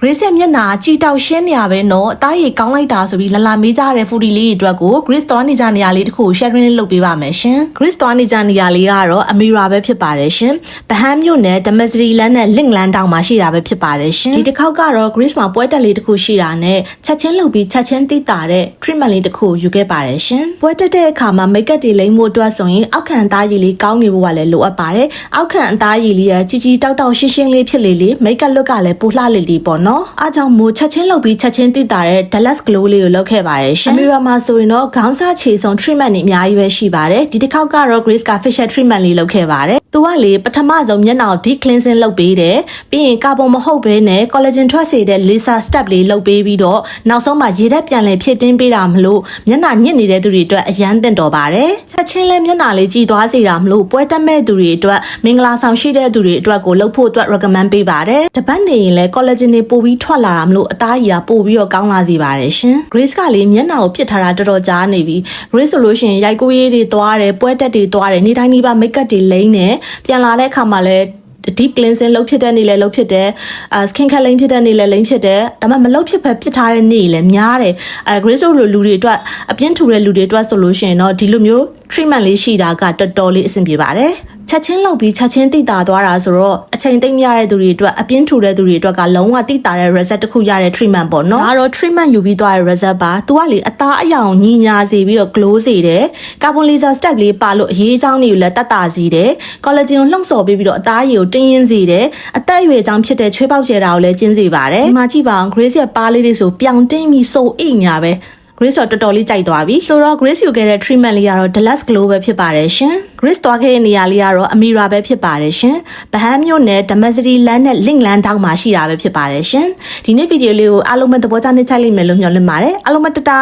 ဂရစ်ရဲ့မျက်နှာကြည်တောက်ရှင်းနေရပဲနော်အသားရည်ကောင်းလိုက်တာဆိုပြီးလလာမေးကြတဲ့ဖူဒီလေးတွေအတွက်ကိုဂရစ်သွားနေကြနေရလေးတခု sharing လေးလုပ်ပေးပါမယ်ရှင်ဂရစ်သွားနေကြနေရလေးကတော့အမီရာပဲဖြစ်ပါတယ်ရှင်ဗဟန်းမြို့နယ်ဒမစရီလန်နဲ့လင့်လန်တောင်မှာရှိတာပဲဖြစ်ပါတယ်ရှင်ဒီတစ်ခေါက်ကတော့ဂရစ်မှာပွဲတက်လေးတခုရှိတာနဲ့ချက်ချင်းလုပ်ပြီးချက်ချင်းတိတာတဲ့ treatment လေးတခုယူခဲ့ပါတယ်ရှင်ပွဲတက်တဲ့အခါမှာ make up တွေလိမ့်ဖို့အတွက်ဆိုရင်အောက်ခံအသားရည်လေးကောင်းနေဖို့ကလည်းလိုအပ်ပါတယ်အောက်ခံအသားရည်လေးကជីជីတောက်တောက်ရှင်းရှင်းလေးဖြစ်လေလေ make up look ကလည်းပိုလှလေလေပေါ့နော်အားကြောင့်မို့ချက်ချင်းလုပ်ပြီးချက်ချင်းတိတာတဲ့ Dallas Glow လေးကိုလုပ်ခဲ့ပါတယ်ရှင် Amira မှာဆိုရင်တော့ခေါင်းစားခြေဆုံး treatment တွေအများကြီးပဲရှိပါတယ်ဒီတစ်ခေါက်ကတော့ Grace က facial treatment လေးလုပ်ခဲ့ပါတယ်သူကလေပထမဆုံးမျက်နှာကို deep cleansing လုပ်ပေးတယ်ပြီးရင်ကာဗွန်မဟုတ်ဘဲနဲ့ collagen ထွက်စေတဲ့ laser step လေးလုပ်ပေးပြီးတော့နောက်ဆုံးမှာရေဓာတ်ပြန်လည်ဖြစ်တင်းပေးတာမလို့မျက်နှာညစ်နေတဲ့သူတွေအတွက်အရန်တင်တော်ပါတယ်ချက်ချင်းလဲမျက်နှာလေးကြည်သွားစေတာမလို့ပွဲတက်မဲ့သူတွေအတွက်မင်္ဂလာဆောင်ရှိတဲ့သူတွေအတွက်ကိုလုပ်ဖို့အတွက် recommend ပေးပါတယ်တပတ်နေရင်လဲ collagen တွေပို့ပြီးထွက်လာတာမလို့အသားအီကပို့ပြီးတော့ကောင်းလာစေပါတယ်ရှင် Grace ကလေမျက်နှာကိုပြစ်ထားတာတော်တော်ကြားနေပြီ Grace ဆိုလို့ရှိရင်ရိုက်ကိုရေးတွေသွားတယ်ပွဲတက်တွေသွားတယ်နေ့တိုင်းနေ့ပါ makeup တွေလိမ့်တယ်ပြန်လာတဲ့အခါမှာလဲ deep cleansing လုပ်ဖြစ်တဲ့နေ့လည်းလုပ်ဖြစ်တယ်အာ skin care လိမ့်ဖြစ်တဲ့နေ့လည်းလိမ့်ဖြစ်တယ်ဒါပေမဲ့မလုပ်ဖြစ်ပဲဖြစ်ထားတဲ့နေ့လည်းများတယ်အဲ grace တို့လိုလူတွေအတွက်အပြင်းထူတဲ့လူတွေအတွက်ဆိုလို့ရှိရင်တော့ဒီလိုမျိုး treatment လေးရှိတာကတော်တော်လေးအဆင်ပြေပါတယ် ချက်ချင်းလုပ်ပြီးချက်ချင်းတိတာသွားတာဆိုတော့အချိန်သိမ့်မရတဲ့သူတွေအတွက်အပြင်းထူတဲ့သူတွေအတွက်ကလုံးဝတိတာတဲ့ result တစ်ခုရတဲ့ treatment ပေါ့နော်ဒါကတော့ treatment ယူပြီးသွားတဲ့ result ပါသူကလေအသားအယောင်ညီညာစေပြီးတော့ glow စေတယ် carbon laser step လေးပါလို့အရေးအကြောင်းတွေကိုလည်းတတ်တာစေတယ် collagen ကိုလှုံ့ဆော်ပေးပြီးတော့အသားရည်ကိုတင်းရင်းစေတယ်အသက်အရွယ်ကြောင့်ဖြစ်တဲ့ချွေးပေါက်ကျဲတာကိုလည်းကျင်းစေပါတယ်ဒီမှာကြည့်ပါအောင် Grace ရဲ့ပါးလေးတွေဆိုပြောင်တင်းပြီးစိုးအိညာပဲ Grace တော့တော်တော်လေးကြိုက်သွားပြီဆိုတော့ Grace ယူခဲ့တဲ့ treatment လေးကတော့ Dallas Glow ပဲဖြစ်ပါတယ်ရှင် Grace သွားခဲ့တဲ့နေရာလေးကတော့ Amira ပဲဖြစ်ပါတယ်ရှင်ဗဟန်းမြို့နယ် Damagery လမ်းနဲ့ Link လမ်းတောင်မှာရှိတာပဲဖြစ်ပါတယ်ရှင်ဒီနေ့ဗီဒီယိုလေးကိုအားလုံးပဲသဘောကျနေချိုက်လိမ့်မယ်လို့မျှော်လင့်ပါတယ်အားလုံးပဲတတာ